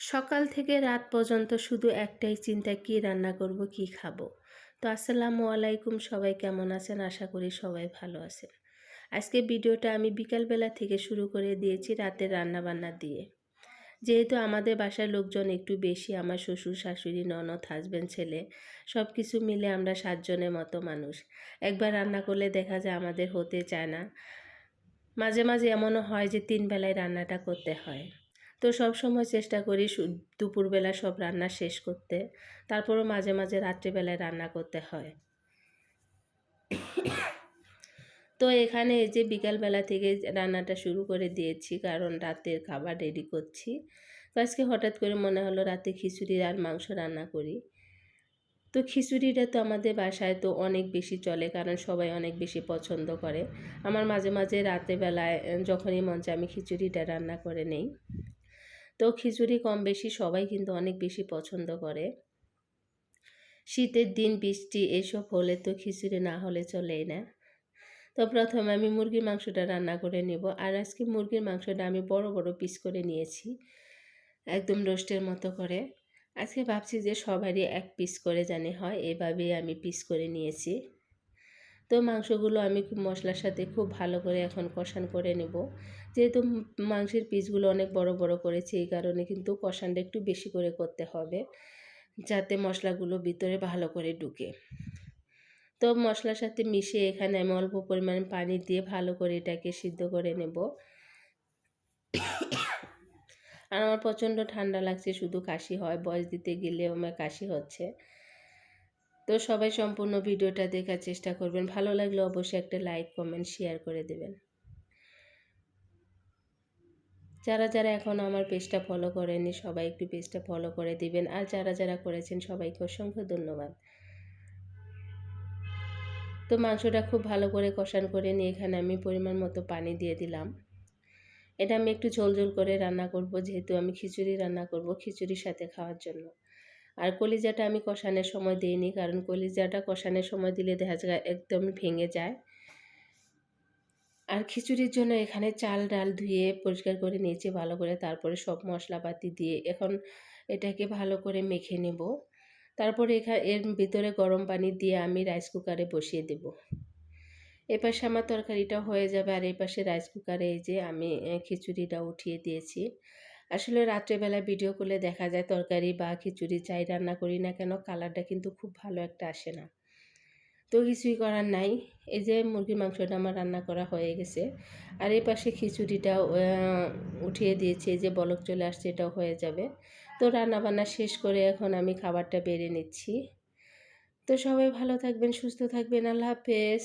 সকাল থেকে রাত পর্যন্ত শুধু একটাই চিন্তা, কি রান্না করব, কি খাব? তো আসসালামু আলাইকুম, সবাই কেমন আছেন? আশা করি সবাই ভালো আছেন। আজকে ভিডিওটা আমি বিকালবেলা থেকে শুরু করে দিয়েছি রাতের রান্না বান্না দিয়ে। যেহেতু আমাদের বাসার লোকজন একটু বেশি, আমার শ্বশুর, শাশুড়ি, ননদ হাজব্যান্ড ছেলে সব কিছু মিলে আমরা সাতজনের মতো মানুষ। একবার রান্না করলে দেখা যায় আমাদের হতে চায় না। মাঝে মাঝে এমনও হয় যে তিন বেলায় রান্নাটা করতে হয়। তো সব সময় চেষ্টা করি দুপুরবেলা সব রান্না শেষ করতে। তারপরও মাঝে মাঝে রাত্রিবেলায় রান্না করতে হয়। তো এখানে এই যে বিকালবেলা থেকে রান্নাটা শুরু করে দিয়েছি, কারণ রাতের খাবার রেডি করছি। আজকে হঠাৎ করে মনে হলো রাতে খিচুড়ি আর মাংস রান্না করি। তো খিচুড়িটা তো আমাদের বাসায় তো অনেক বেশি চলে, কারণ সবাই অনেক বেশি পছন্দ করে। আমার মাঝে মাঝে রাতে বেলায় যখনই মন চায় আমি খিচুড়িটা রান্না করে নেই। তো খিচুড়ি কম বেশি সবাই কিন্তু অনেক বেশি পছন্দ করে। শীতের দিন বৃষ্টি এসব হলে তো খিচুড়ি না হলে চলেই না। তো প্রথমে আমি মুরগির মাংসটা রান্না করে নেব আর আজকে মুরগির মাংসটা আমি বড় বড় পিস করে নিয়েছি, একদম রোস্টের মতো করে। আজকে ভাবছি যে সবারই এক পিস করে জানি হয়, এভাবেই আমি পিস করে নিয়েছি। তো মাংসগুলো আমি মশলার সাথে খুব ভালো করে এখন কষান করে নেব। যেহেতু মাংসের পিসগুলো অনেক বড় বড় করেছি, এই কারণে কিন্তু কষানটা একটু বেশি করে করতে হবে, যাতে মশলাগুলো ভিতরে ভালো করে ঢুকে। তো মশলার সাথে মিশিয়ে এখানে আমি অল্প পরিমাণে পানি দিয়ে ভালো করে এটাকে সিদ্ধ করে নেব। আর আমার প্রচণ্ড ঠান্ডা লাগছে, শুধু কাশি হয়, বয়স দিতে গেলেও আমার কাশি হচ্ছে। তো সবাই সম্পূর্ণ ভিডিওটা দেখার চেষ্টা করবেন। ভালো লাগলে অবশ্যই একটা লাইক, কমেন্ট শেয়ার করে দেবেন। যারা যারা এখন আমার পেজটা ফলো করেনি সবাই একটু পেজটা ফলো করে দিবেন। আর যারা যারা করেছেন, সবাইকে অসংখ্য ধন্যবাদ। তো মাংসটা খুব ভালো করে কষান করে নিয়ে এখানে আমি পরিমাণ মতো পানি দিয়ে দিলাম। এটা আমি একটু ঝোল ঝোল করে রান্না করব, যেহেতু আমি খিচুড়ি রান্না করব খিচুড়ির সাথে খাওয়ার জন্য। আর কলিজাটা আমি কষানোর সময় দিইনি, কারণ কলিজাটা কষানোর সময় দিলে দেখা যায় একদমই ভেঙে যায়। আর খিচুড়ির জন্য এখানে চাল, ডাল ধুয়ে পরিষ্কার করে নিয়েছি ভালো করে, তারপরে সব মশলাপাতি দিয়ে এখন এটাকে ভালো করে মেখে নেব। তারপরে এখানে এর ভিতরে গরম পানি দিয়ে আমি রাইস কুকারে বসিয়ে দেব। এপাশে আমার তরকারিটা হয়ে যাবে আর এই পাশে রাইস কুকারে এই যে আমি খিচুড়িটা উঠিয়ে দিয়েছি। আসলে রাত্রেবেলা ভিডিও করলে দেখা যায় তরকারি বা খিচুড়ি চাই রান্না করি না কেন কালারটা কিন্তু খুব ভালো একটা আসে না। তো কিছুই করার নাই। এই যে মুরগির মাংসটা আমার রান্না করা হয়ে গেছে। আর এই পাশে খিচুড়িটা উঠিয়ে দিয়েছি। যে বলক চলে আসছে, এটাও হয়ে যাবে। তো রান্না বান্না শেষ করে এখন আমি খাবারটা বেড়ে নিচ্ছি। তো সবাই ভালো থাকবেন, সুস্থ থাকবেন। আল্লাহ হাফেজ।